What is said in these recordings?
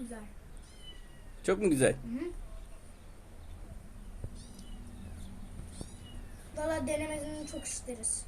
Güzel. Çok mu güzel? Valla denemesini çok isteriz.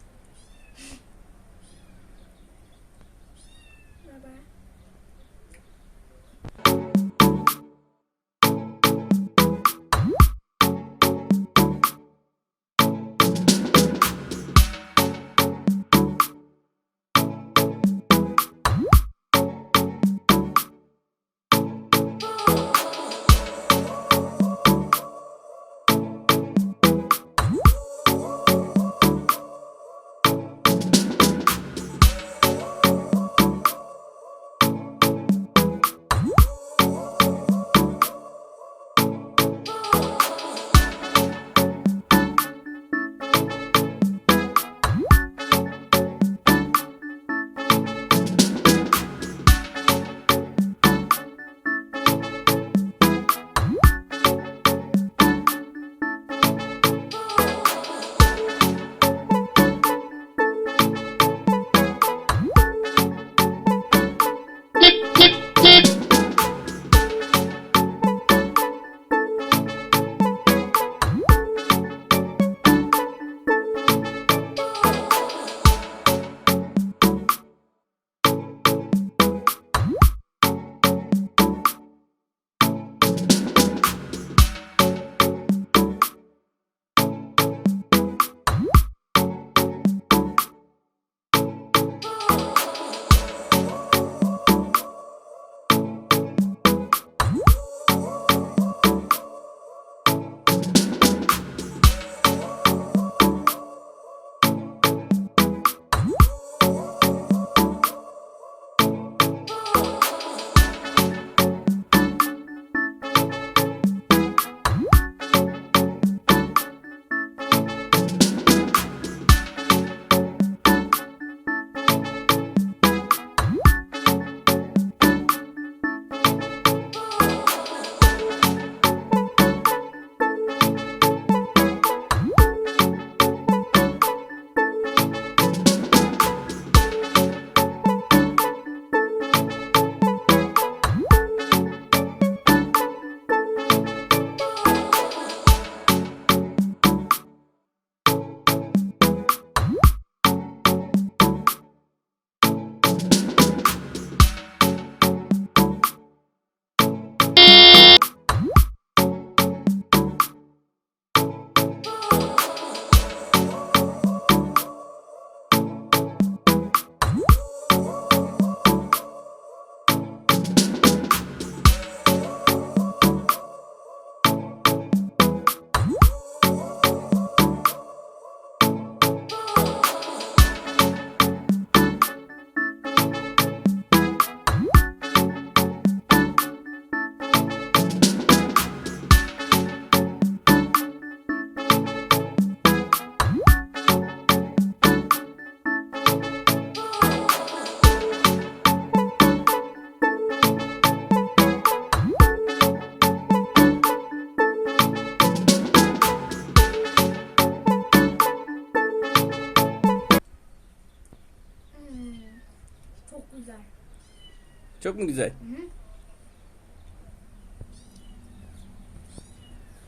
Çok mu güzel?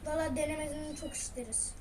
Valla denemesini çok isteriz.